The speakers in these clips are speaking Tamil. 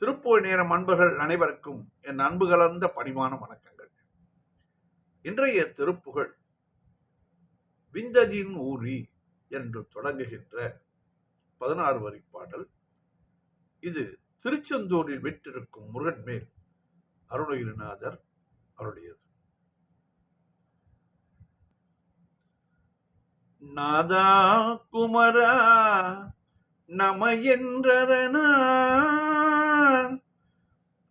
திருப்போய் நேரம் அன்பர்கள் அனைவருக்கும் என் அன்பு கலர்ந்த பணிவான வணக்கங்கள். இன்றைய திருப்புகழ் விந்ததின் ஊரி என்று தொடங்குகின்ற பதினாறு வரி பாடல். இது திருச்செந்தூரில் விட்டிருக்கும் முருகன் மேல் அருணகிரிநாதர் அருளியது. நாதா குமரா நம என்றரனா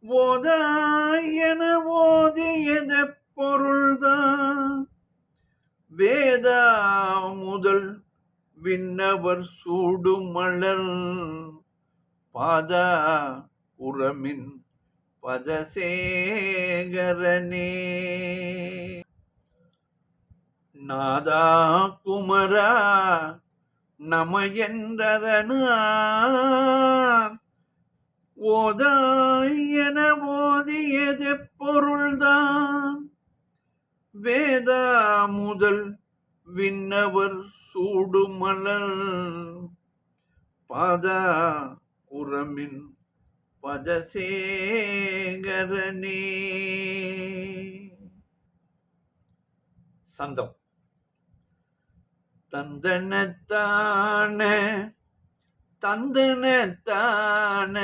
ஓதாயன ஓதியத பொருள்தான். வேதா முதல் விண்ணவர் சூடுமலர் பாதா உரமின் பதசேகரனே. நாதா குமரா நம என்றரனார் ஓதாயன ஓதியது பொருள்தான். வேதா முதல் விண்ணவர் சூடுமலர் பாதா உரமின் பதசேகரனே. சந்தம். தந்தனத்தான தந்தனத்தான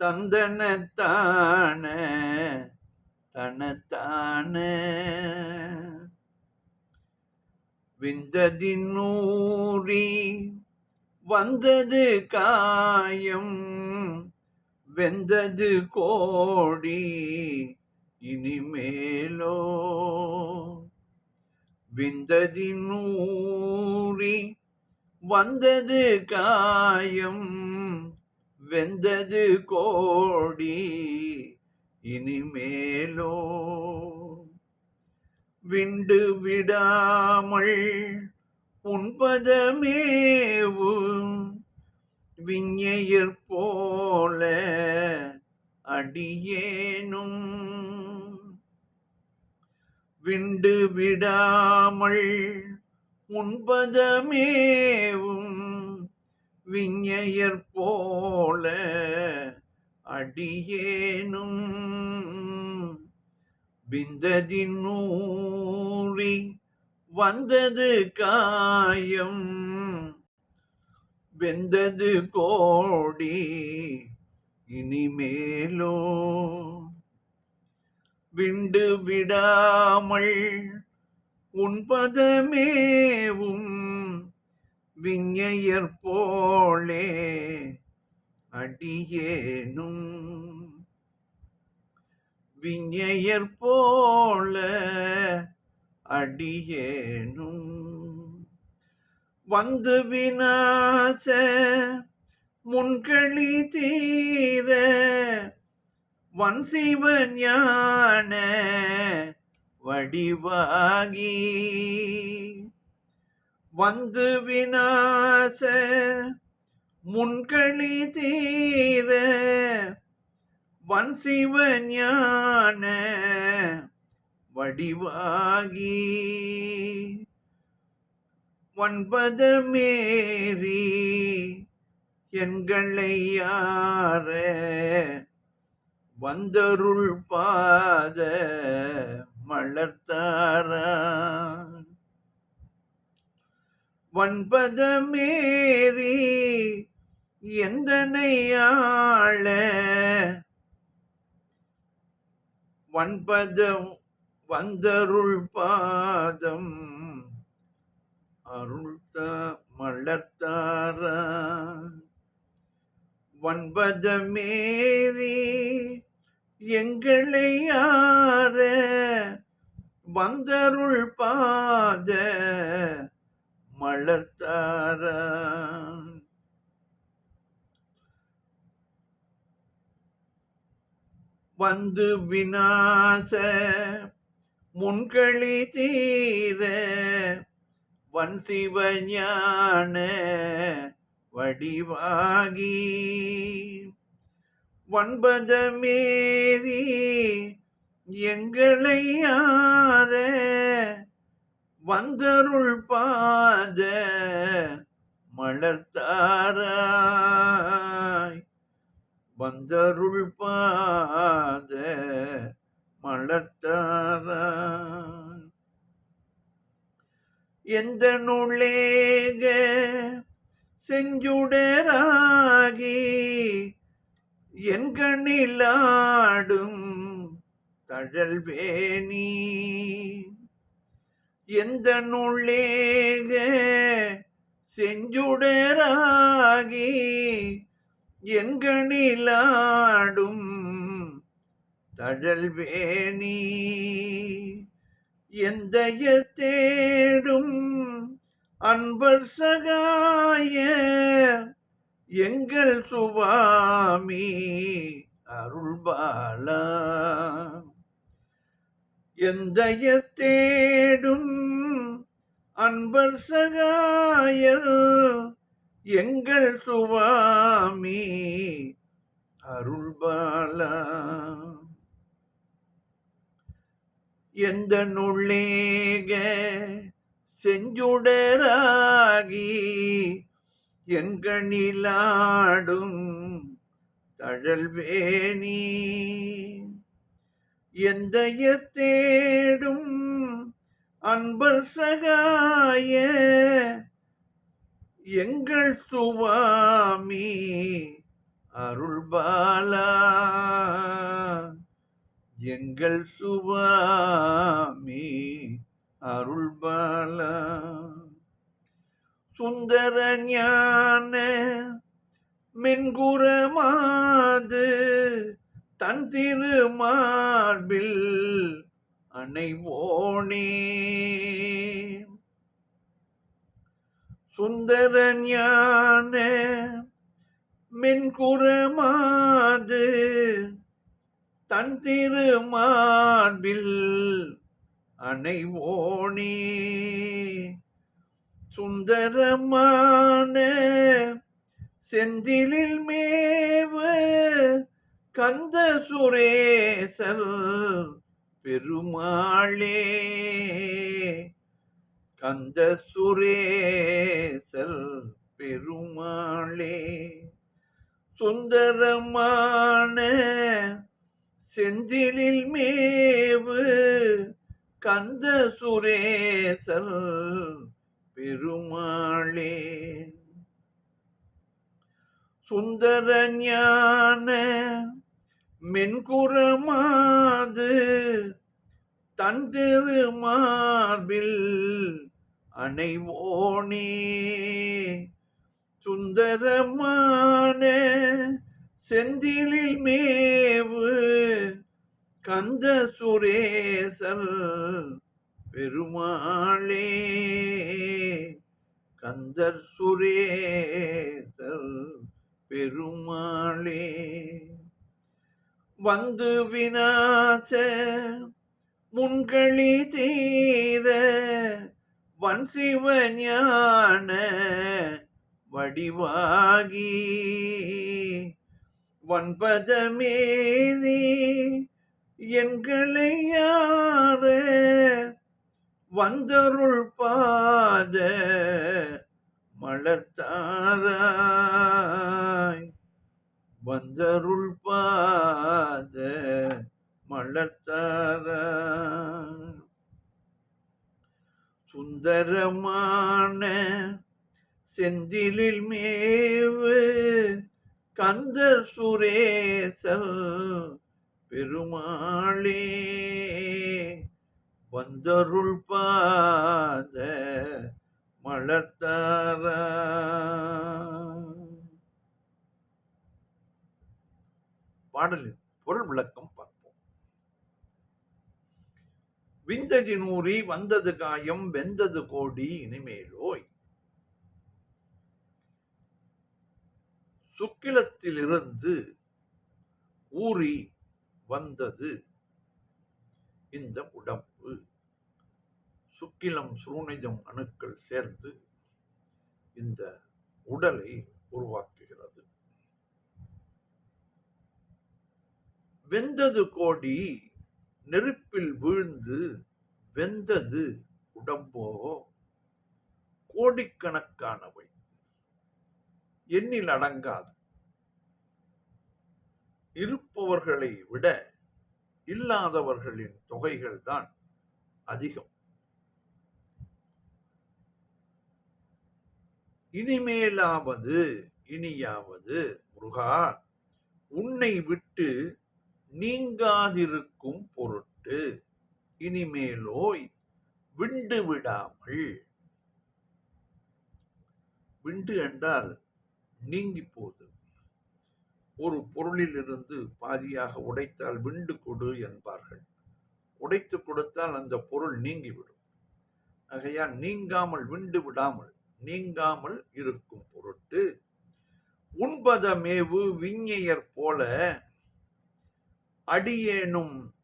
தந்தனத்தான தனத்தான. விந்ததினூரி வந்தது காயம் வெந்தது கோடி இனிமேலோ விந்ததினூரி வந்தது காயம் வெந்தது கோடி இனிமேலோ விண்டு விடாமல் உண்பதமேவும் விஞ்ஞையர் போல அடியேனும். விண்டு விடாமல் உண்பதமேவும் விஞ்ஞையர் போல அடியேனும். விந்ததின் நூறி வந்தது காயம் வெந்தது கோடி இனிமேலோ விண்டு விடாமல் உண்பதமேவும் விஞ்ஞையர் போலே அடியேனும். விஞ்ஞையர் போல அடியேனும். வந்து வினாச முன்களி தீர வன் சிவஞான வடிவாகி. வந்து விநாச முன்களி தீர வன் சிவஞான வடிவாகி. ஒன்பதமேறி எங்களை யார வந்தருள் பாத மலர்த்தாரான் ஒன்பதமேறி எந்தனையாள ஒன்பதம் வந்தருள் பாதம் அருள்த மலர்த்தாரான் ஒன்பதமேறி எங்களை யார வந்தருள் பாத மலர்த்தாரான் வந்து விநாச முன்களி தீர வன் சிவஞான வடிவாகி வன்பதமேறி எங்களை யார வந்தருள் பாத மலர்த்தாராய். வந்தருள் பாத மலர்த்தாராய். எந்த நுள்ளேக செஞ்சுடராகி என் கண்ணிலாடும் தழல்வேணி. எந்த நுள்ளேக செஞ்சுடராகி என் கண்ணிலாடும் தழல்வேணி. எந்த தேடும் அன்பர் சகாய எங்கள் சுவாமி அருள்பாலா. எந்தைய தேடும் அன்பர் சகாயர் எங்கள் சுவாமி அருள்பாலா. எந்த நுள்ளேக செஞ்சுடராகி எண்கணிலாடும் தழல்வேணி. எந்தைய தேடும் அன்பர் சகாய எங்கள் சுவாமி அருள்பாலா. எங்கள் சுவாமி அருள்பாலா. சுந்தர ஞான மென்குரமாது தன் திருமார்பில் அணைவோனே சுந்தர ஞான மென்குரமாது தன் திருமார்பில் அணைவோனே சுந்தரமான செந்திலில் மேவு கந்த சுரேசர் பெருமாளே. கந்த சுரேசர் பெருமாளே. சுந்தரமான செந்திலில் மேவு கந்த சுரேசர் பெருமாளே. சுந்தர ஞான மென்குரமாது தன் திருமார்பில் அணைவோனே. சுந்தரமான செந்திலில் மேவு கந்த சுரேசர் பெருமாளே கந்தர் சுரேசர் பெருமாளே. வந்து வினாச முன்களி தீர வன்சிவஞான வடிவாகி வன்பதமேறி எங்களை யார வந்தருள் பாத மலர்த்தாராய். வந்தருள் பாத மலர்த்தாராய். சுந்தரமான செந்திலில் மேவு கந்த சுரேசல் பெருமாளே. வந்தருள் பாத மலர்த்தார. பாடலின் பொருள் விளக்கம் பார்ப்போம். விந்ததி நூறி வந்தது காயம் வெந்தது கோடி இனிமேலோய். சுக்கிலத்திலிருந்து ஊறி வந்தது இந்த உடம்பு சுக்கிலம் சுருணிஜம் அணுக்கள் சேர்ந்து இந்த உடலை உருவாக்குகிறது. வெந்தது கோடி நெருப்பில் வீழ்ந்து வெந்தது உடம்போ? கோடிக்கணக்கானவை. எண்ணில் அடங்காது. இருப்பவர்களை விட இல்லாதவர்களின் தொகைகள் தான் அதிகம். இனிமேலாவது இனியாவது முருகா உன்னை விட்டு நீங்காதிருக்கும் பொருட்டு இனிமேலோய் விண்டு விடாமல் விண்டு என்றால் நீங்கி போது. ஒரு பொருளிலிருந்து பாதியாக உடைத்தால் விண்டு கொடு என்பார்கள். உடைத்து கொடுத்தால் அந்த பொருள் நீங்கிவிடும். ஆகையால் நீங்காமல் விண்டு விடாமல் நீங்காமல் இருக்கும் பொருட்டு உண்பதமேவு விஞ்ஞையர் போல அடியேனும்.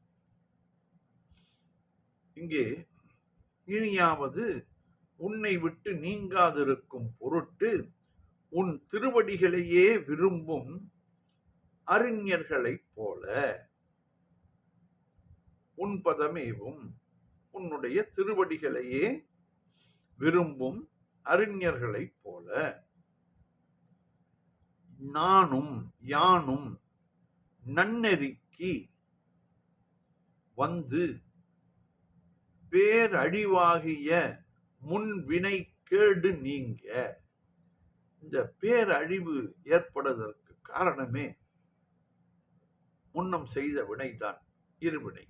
இங்கே இனியாவது உன்னை விட்டு நீங்காதிருக்கும் பொருட்டு உன் திருவடிகளையே விரும்பும் அறிஞர்களைப் போல உன் பதமேவும் உன்னுடைய திருவடிகளையே விரும்பும் அறிஞர்களைப் போல நானும் யானும் நன்னெறிக்கு வந்து பேரழிவாகிய முன்வினை கேடு நீங்க. இந்த பேரழிவு ஏற்படுவதற்கு காரணமே முன்னம் செய்த வினைதான் இருவினை.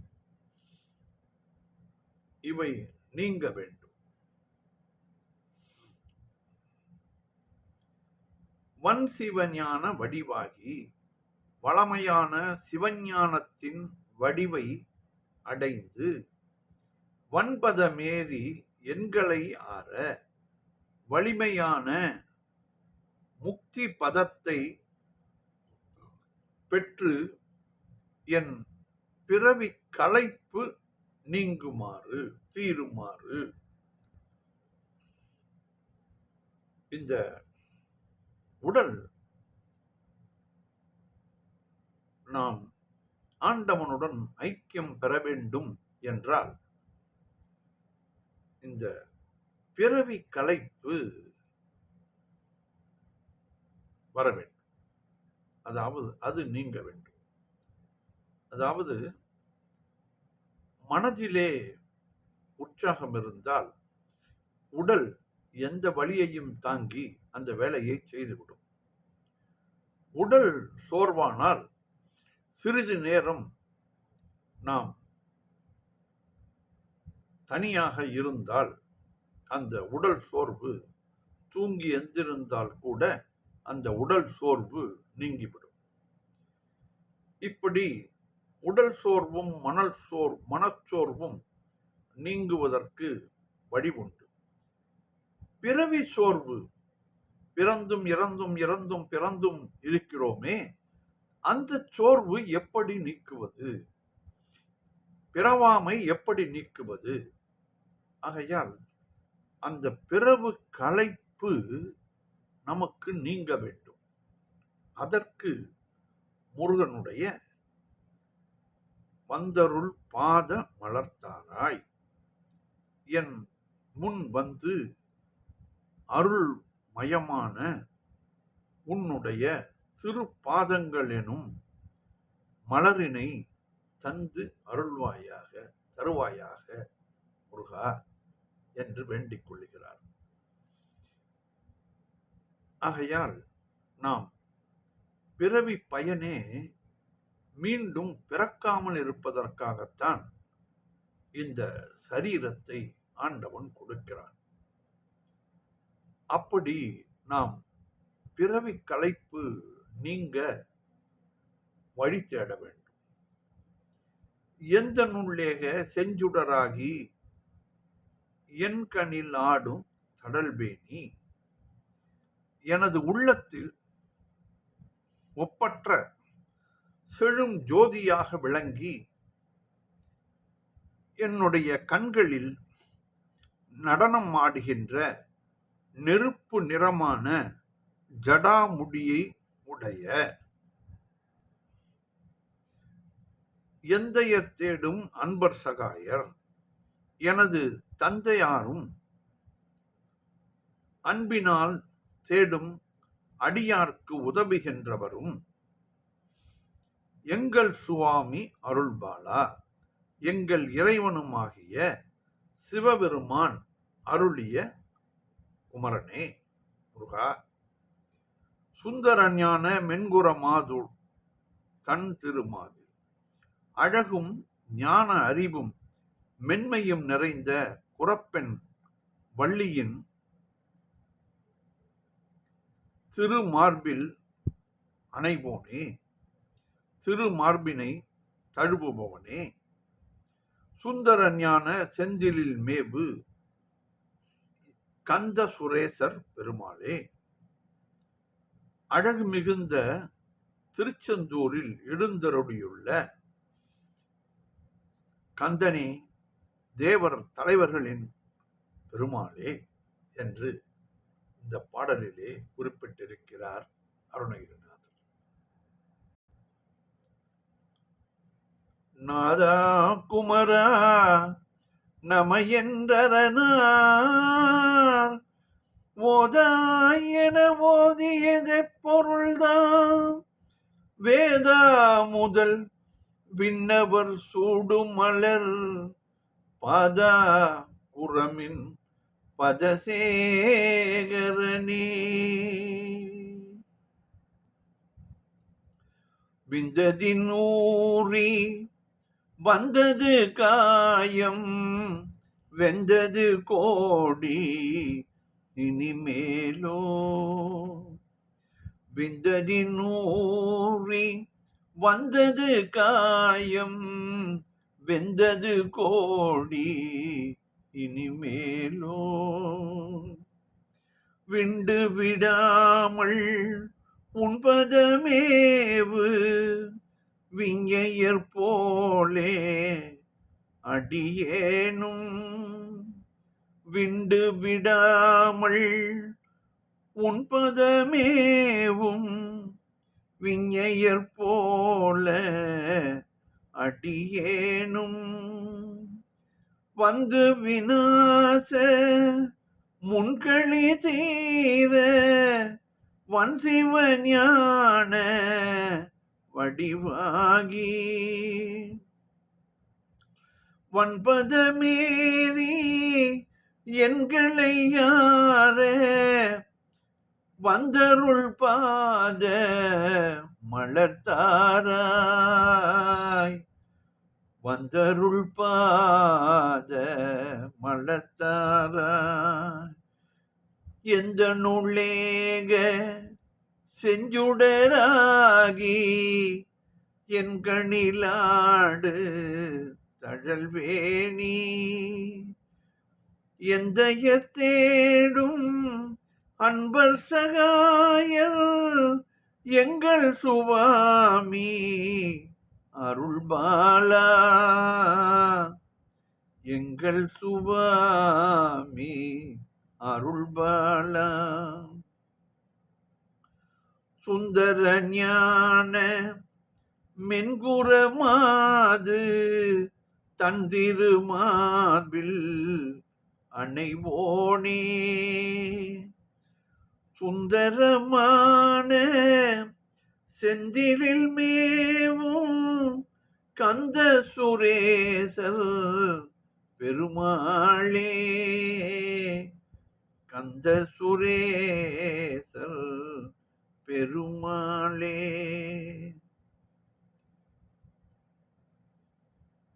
இவை நீங்க வேண்டும். வன் சிவஞான வடிவாகி வளமையான சிவஞானத்தின் வடிவை அடைந்து வன்பதமேறி எண்களை ஆற வலிமையான முக்தி பதத்தை பெற்று என் பிறவி களைப்பு நீங்குமாறு தீருமாறு. இந்த உடல். நாம் ஆண்டவனுடன் ஐக்கியம் பெற வேண்டும் என்றால் இந்த பிறவி கலைப்பு வர வேண்டும். அதாவது அது நீங்க வேண்டும். அதாவது மனதிலே உற்சாகம் இருந்தால் உடல் எந்த வழியையும் தாங்கி அந்த வேலையை செய்துவிடும். உடல் சோர்வானால் சிறிது நேரம் நாம் தனியாக இருந்தால் அந்த உடல் சோர்வு தூங்கி எந்திருந்தால் கூட அந்த உடல் சோர்வு நீங்கிவிடும். இப்படி உடல் சோர்வும் மணல் சோர் மனச்சோர்வும் நீங்குவதற்கு வழி உண்டு. பிறவி சோர்வு பிறந்தும் இறந்தும் இறந்தும் பிறந்தும் இருக்கிறோமே அந்த சோர்வு எப்படி நீக்குவது? பிறவாமை எப்படி நீக்குவது? ஆகையால் அந்த பிறவு களைப்பு நமக்கு நீங்க வேண்டும். அதற்கு முருகனுடைய வந்தருள் பாத மலர்த்தாராய் என் முன் வந்து அருள் மயமான உன்னுடைய திருப்பாதங்கள் எனும் மலரினை தந்து அருள்வாயாக தருவாயாக முருகா என்று வேண்டிக் கொள்ளுகிறார். ஆகையால் நாம் பிறவி பயனே மீண்டும் பிறக்காமல் இருப்பதற்காகத்தான் இந்த சரீரத்தை ஆண்டவன் கொடுக்கிறான். அப்படி நாம் பிறவி களைப்பு நீங்க வழி தேட வேண்டும். எந்த நுள்ளேக செஞ்சுடராகி என் கண்ணில் ஆடும் கடல்பேணி எனது உள்ளத்தில் ஒப்பற்ற செழும் ஜோதியாக விளங்கி என்னுடைய கண்களில் நடனம் ஆடுகின்ற நெருப்பு நிறமான ஜடாமுடியை உடைய எந்தைய தேடும் அன்பர் சகாயர் எனது தந்தையாரும் அன்பினால் தேடும் அடியார்க்கு உதவுகின்றவரும் எங்கள் சுவாமி அருள்பாலா எங்கள் இறைவனுமாகிய சிவபெருமான் அருளிய குமரனே முருகா சுந்தரஞான மென்குர மாது தன் திருமாது அழகும் ஞான அறிவும் மென்மையும் நிறைந்த குரப்பெண் வள்ளியின் திருமார்பில் அணைவோனே திருமார்பினை தழுவுபவனே. சுந்தரஞான செந்திலில் மேவு கந்த சுரேசர் பெருமாளே. அழகு மிகுந்த திருச்செந்தூரில் எழுந்தருளியுள்ள கந்தனே தேவர் தலைவர்களின் பெருமாளே என்று இந்த பாடலிலே குறிப்பிட்டிருக்கிறார் அருணகிரிநாதர். நாதா குமரா நம என்றனார் என ஓதியது பொருள்தான் வேதா முதல் விண்ணவர் சூடுமலர் பாதா உரமின் பதசேகரணி விந்ததின் ஊறி வந்தது காயம் வெந்தது கோடி இனிமேலோ விந்ததி நூறி வந்தது காயம் வெந்தது கோடி இனிமேலோ விண்டு விடாமல் உண்பதமேவு விஞ்ஞையர் போலே அடியேனும் விண்டு விடாமல் உண்பதமேவும் விஞ்ஞையர் போல அடியேனும் வந்து விநாச முன்களி தீர வன் சிவஞான வடிவாகி. வன்பதமேறி எண்களை யார வந்தருள் பாத மலர்த்தாராய். வந்தருள் பாத மலர்த்தாராய். எந்த நூலேக செஞ்சுடராகி என் கணிலாடு தழல்வேணி. எந்தைய தேடும் அன்பர் சகாயர் எங்கள் சுவாமி அருள்பாலா. எங்கள் சுவாமி அருள்பாலா. சுந்தர ஞான மென்குரமாது தந்திருமார்பில் அணைவோனே. சுந்தரமான செந்திலில் மேவும் கந்த சுரேசர் பெருமாளே. கந்த சுரேசர் பெருமாளே.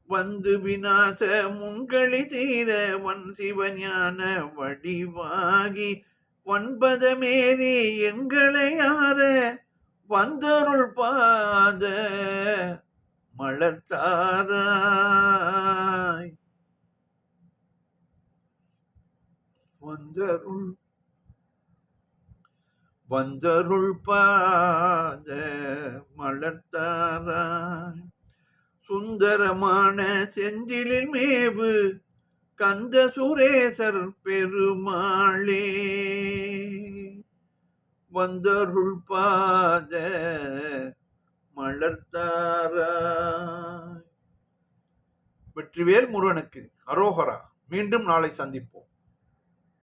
வந்து விநாச முன்களி தீர வன் சிவஞான வடிவாகி ஒன்பதமேறி எங்களை ஆற வந்தருள் பாத மலர்த்தாராய். வந்தருள் வந்தருள் பாத மலர்த்தாராய். சுந்தரமான செந்திலில் மேவு கந்த சுரேசர் பெருமாளே. வந்தருள் பாத மலர்த்தாராய். வெற்றிவேல் முருகனுக்கு அரோகரா. மீண்டும் நாளை சந்திப்போம்.